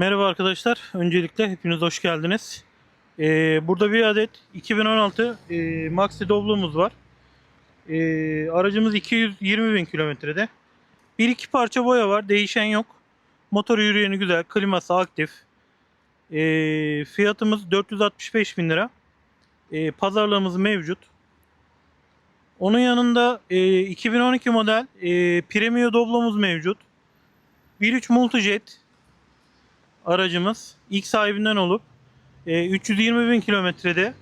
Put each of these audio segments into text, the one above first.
Merhaba arkadaşlar. Öncelikle hepiniz hoş geldiniz. Ee, burada bir adet 2016 e, Maxi Doblo'muz var. Ee, aracımız 220 bin kilometrede. Bir iki parça boya var. Değişen yok. Motor yürüyeni güzel. Kliması aktif. Ee, fiyatımız 465 bin lira. Ee, pazarlığımız mevcut. Onun yanında e, 2012 model e, Premio Doblo'muz mevcut. 1.3 Multijet aracımız ilk sahibinden olup e, 320 bin kilometrede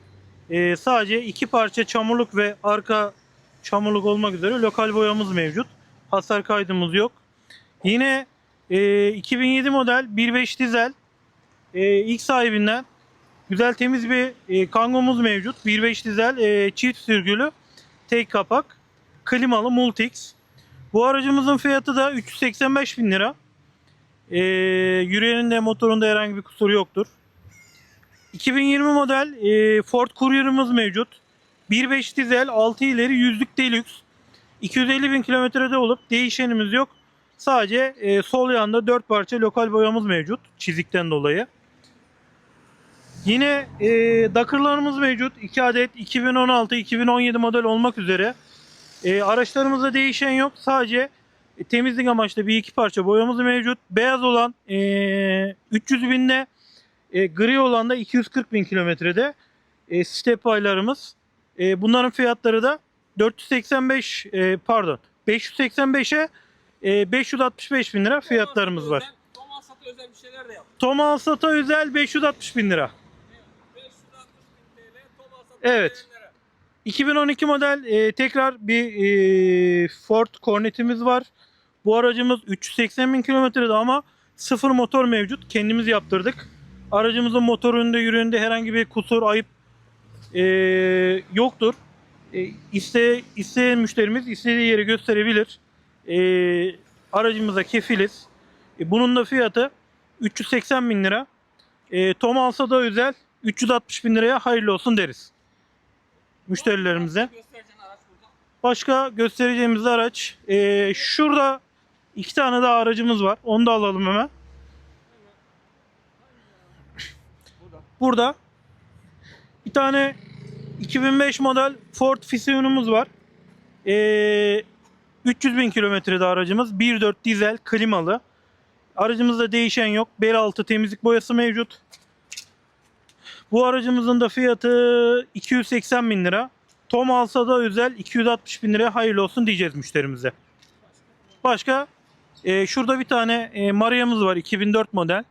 e, sadece iki parça çamurluk ve arka çamurluk olmak üzere lokal boyamız mevcut. Hasar kaydımız yok. Yine e, 2007 model 1.5 dizel e, ilk sahibinden güzel temiz bir e, kangomuz mevcut. 1.5 dizel e, çift sürgülü tek kapak klimalı Multix. Bu aracımızın fiyatı da 385 bin lira. Ee, yürüyeninde motorunda herhangi bir kusur yoktur. 2020 model e, Ford Courier'ımız mevcut. 1.5 dizel 6 ileri yüzlük deluxe. 250 bin kilometrede olup değişenimiz yok. Sadece e, sol yanda 4 parça lokal boyamız mevcut çizikten dolayı. Yine e, Dakar'larımız mevcut. 2 adet 2016-2017 model olmak üzere. E, araçlarımızda değişen yok. Sadece e, temizlik amaçlı bir iki parça boyamız mevcut. Beyaz olan e, 300 binde, e, gri olan da 240 bin kilometrede e, step aylarımız. E, bunların fiyatları da 485 e, pardon 585'e e, 565 bin lira fiyatlarımız var. Thomas Sata özel bir şeyler de yaptım. Tom Alsat'a özel 560 bin lira. 560 bin TL Sata Evet. özelliklere. 2012 model e, tekrar bir e, Ford Cornet'imiz var. Bu aracımız 380 bin kilometrede ama sıfır motor mevcut. Kendimiz yaptırdık. Aracımızın motorunda yürüyünde herhangi bir kusur, ayıp e, yoktur. E, iste, isteyen müşterimiz istediği yeri gösterebilir. E, aracımıza kefiliz. E, bunun da fiyatı 380 bin lira. E, Tom alsa da özel 360 bin liraya hayırlı olsun deriz müşterilerimize. Başka göstereceğimiz araç eee, şurada iki tane daha aracımız var. Onu da alalım hemen. Burada. Bir tane 2005 model Ford Fusion'umuz var. Eee 300 bin kilometrede aracımız. 1.4 dizel klimalı. Aracımızda değişen yok. Bel altı temizlik boyası mevcut. Bu aracımızın da fiyatı 280 bin lira. Tom alsa da özel 260 bin liraya hayırlı olsun diyeceğiz müşterimize. Başka e, şurada bir tane e, Maria'mız var 2004 model.